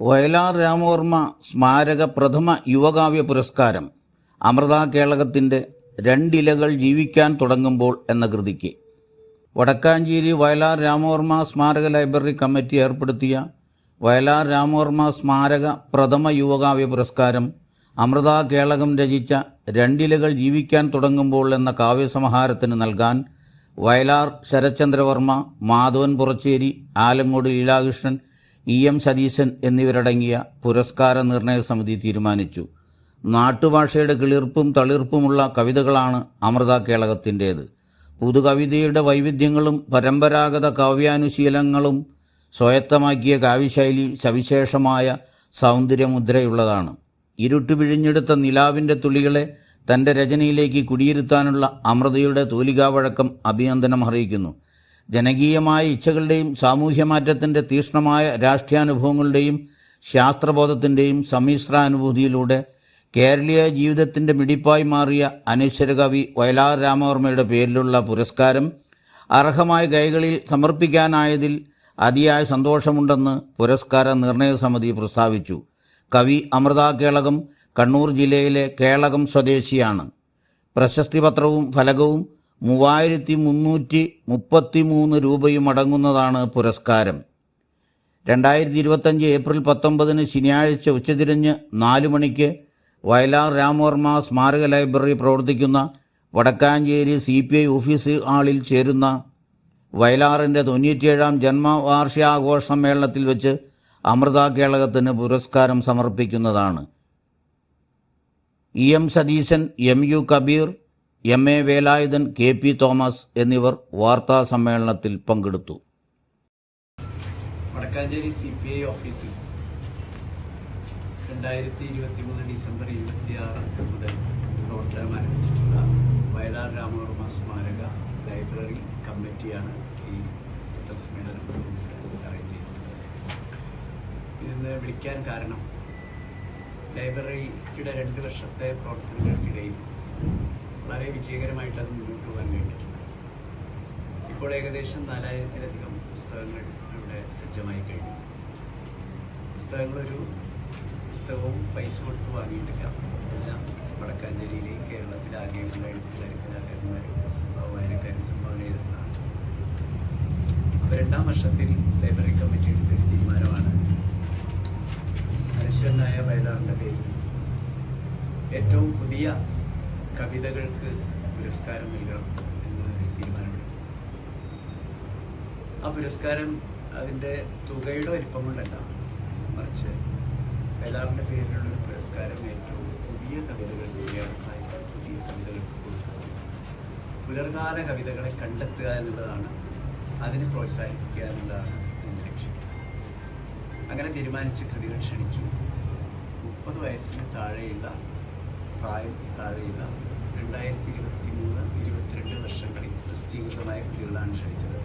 വയലാർ രാമവർമ്മ സ്മാരക പ്രഥമ യുവകാവ്യ പുരസ്കാരം അമൃത കേളകത്തിന്റെ രണ്ടിലകൾ ജീവിക്കാൻ തുടങ്ങുമ്പോൾ എന്ന കൃതിക്ക്. വടക്കാഞ്ചേരി വയലാർ രാമവർമ്മ സ്മാരക ലൈബ്രറി കമ്മിറ്റി ഏർപ്പെടുത്തിയ വയലാർ രാമവർമ്മ സ്മാരക പ്രഥമ യുവകാവ്യ പുരസ്കാരം അമൃത കേളകം രചിച്ച രണ്ടിലകൾ ജീവിക്കാൻ തുടങ്ങുമ്പോൾ എന്ന കാവ്യസമാഹാരത്തിന് നൽകാൻ വയലാർ ശരത്ചന്ദ്രവർമ്മ മാധവൻ പുറച്ചേരി ആലങ്ങോട് ലീലാകൃഷ്ണൻ ഇ എം സതീശൻ എന്നിവരടങ്ങിയ പുരസ്കാര നിർണയ സമിതി തീരുമാനിച്ചു. നാട്ടുഭാഷയുടെ കിളിർപ്പും തളിർപ്പുമുള്ള കവിതകളാണ് അമൃത കേളകത്തിന്റേത്. പുതുകവിതയുടെ വൈവിധ്യങ്ങളും പരമ്പരാഗത കാവ്യാനുശീലങ്ങളും സ്വയത്തമാക്കിയ കാവ്യശൈലി സവിശേഷമായ സൗന്ദര്യമുദ്രയുള്ളതാണ്. ഇരുട്ട് പിഴിഞ്ഞെടുത്ത നിലാവിന്റെ തുള്ളികളെ തന്റെ രചനയിലേക്ക് കുടിയിരുത്താനുള്ള അമൃതയുടെ തൂലികാവഴക്കം അഭിനന്ദനം അറിയിക്കുന്നു ജനകീയമായ ഇച്ഛകളുടെയും സാമൂഹ്യമാറ്റത്തിന്റെ തീക്ഷ്ണമായ രാഷ്ട്രീയാനുഭവങ്ങളുടെയും ശാസ്ത്രബോധത്തിന്റെയും സമ്മിശ്രാനുഭൂതിയിലൂടെ കേരളീയ ജീവിതത്തിന്റെ മിടിപ്പായി മാറിയ അനശ്വര കവി വയലാർ രാമവർമ്മയുടെ പേരിലുള്ള പുരസ്കാരം അർഹമായ കൈകളിൽ സമർപ്പിക്കാനായതിൽ അതിയായ സന്തോഷമുണ്ടെന്ന് പുരസ്കാര നിർണയ സമിതി പ്രസ്താവിച്ചു. കവി അമൃത കേളകം കണ്ണൂർ ജില്ലയിലെ കേളകം സ്വദേശിയാണ്. പ്രശസ്തി പത്രവും ഫലകവും മൂവായിരത്തി മുന്നൂറ്റി മുപ്പത്തി മൂന്ന് രൂപയും അടങ്ങുന്നതാണ് പുരസ്കാരം. രണ്ടായിരത്തി ഇരുപത്തഞ്ച് ഏപ്രിൽ പത്തൊമ്പതിന് ശനിയാഴ്ച ഉച്ചതിരിഞ്ഞ് നാല് മണിക്ക് വയലാർ രാമവർമ്മ സ്മാരക ലൈബ്രറി പ്രവർത്തിക്കുന്ന Vadakkanchery C P I office ഹാളിൽ ചേരുന്ന വയലാറിന്റെ തൊണ്ണൂറ്റിയേഴാം ജന്മവാർഷികാഘോഷ സമ്മേളനത്തിൽ വെച്ച് അമൃത കേളകത്തിന് പുരസ്കാരം സമർപ്പിക്കുന്നതാണ്. E M Satheesan M U Kabeer M A Velayudhan K P Thomas എന്നിവർ വാർത്താ സമ്മേളനത്തിൽ പങ്കെടുത്തു. വടക്കാഞ്ചേരി സി പി ഐ ഓഫീസിൽ രണ്ടായിരത്തി ഇരുപത്തി മൂന്ന് ഡിസംബർ ഇരുപത്തി ആറ് മുതൽ പ്രവർത്തനം ആരംഭിച്ചിട്ടുള്ള വയലാർ രാമവർമ്മ സ്മാരക ലൈബ്രറി കമ്മിറ്റിയാണ് ഈ പത്രസമ്മേളനം അറേഞ്ച് ചെയ്യുന്നത് ഇന്ന് വിളിക്കാൻ കാരണം ലൈബ്രറിയുടെ രണ്ട് വർഷത്തെ പ്രവർത്തനങ്ങൾക്കിടയിൽ വളരെ വിജയകരമായിട്ട് അത് മുന്നോട്ട് പോകാൻ കഴിഞ്ഞിട്ടുണ്ട് ഇപ്പോൾ ഏകദേശം നാലായിരത്തിലധികം പുസ്തകങ്ങൾ ഇവിടെ സജ്ജമായി കഴിഞ്ഞു. പുസ്തകങ്ങളൊരു പുസ്തകവും പൈസ കൊടുത്ത് വാങ്ങിയിട്ടില്ല. എല്ലാം വടക്കാഞ്ചേരിയിലെ കേരളത്തിലാകെയുള്ള എഴുത്തുകാരും കലാകാരന്മാരും സംഭവ വായനക്കാരും സംഭാവന ചെയ്തിട്ടുള്ളതാണ്. അപ്പോൾ രണ്ടാം വർഷത്തിൽ ലൈബ്രറി കമ്മിറ്റി എടുത്തൊരു തീരുമാനമാണ്. മനുഷ്യനായ വയലാറിന്റെ പേരിൽ ഏറ്റവും പുതിയ കവിതകൾക്ക് പുരസ്കാരം നൽകണം എന്ന് തീരുമാനമെടുത്തു. ആ പുരസ്കാരം അതിന്റെ തുകയുടെ വലിപ്പം കൊണ്ടല്ല മറിച്ച് വയലാറിന്റെ പേരിലുള്ള ഒരു പുരസ്കാരം ഏറ്റവും പുതിയ കവിതകൾ മലയാള സാഹിത്യം പുതിയ കവിതകൾക്ക് കൊടുക്കുക പുലർകാല കവിതകളെ കണ്ടെത്തുക എന്നുള്ളതാണ് അതിനെ പ്രോത്സാഹിപ്പിക്കുക എന്നുള്ളതാണ് എന്റെ ലക്ഷ്യം. അങ്ങനെ തീരുമാനിച്ച് കൃതികൾ ക്ഷണിച്ചു. മുപ്പത് വയസ്സിന് താഴെയുള്ള പ്രായം താഴെയുള്ള രണ്ടായിരത്തി ഇരുപത്തി മൂന്ന് ഇരുപത്തിരണ്ട് വർഷങ്ങളിൽ പ്രസിദ്ധീകൃതമായ കൃതികളാണ് ക്ഷണിച്ചത്.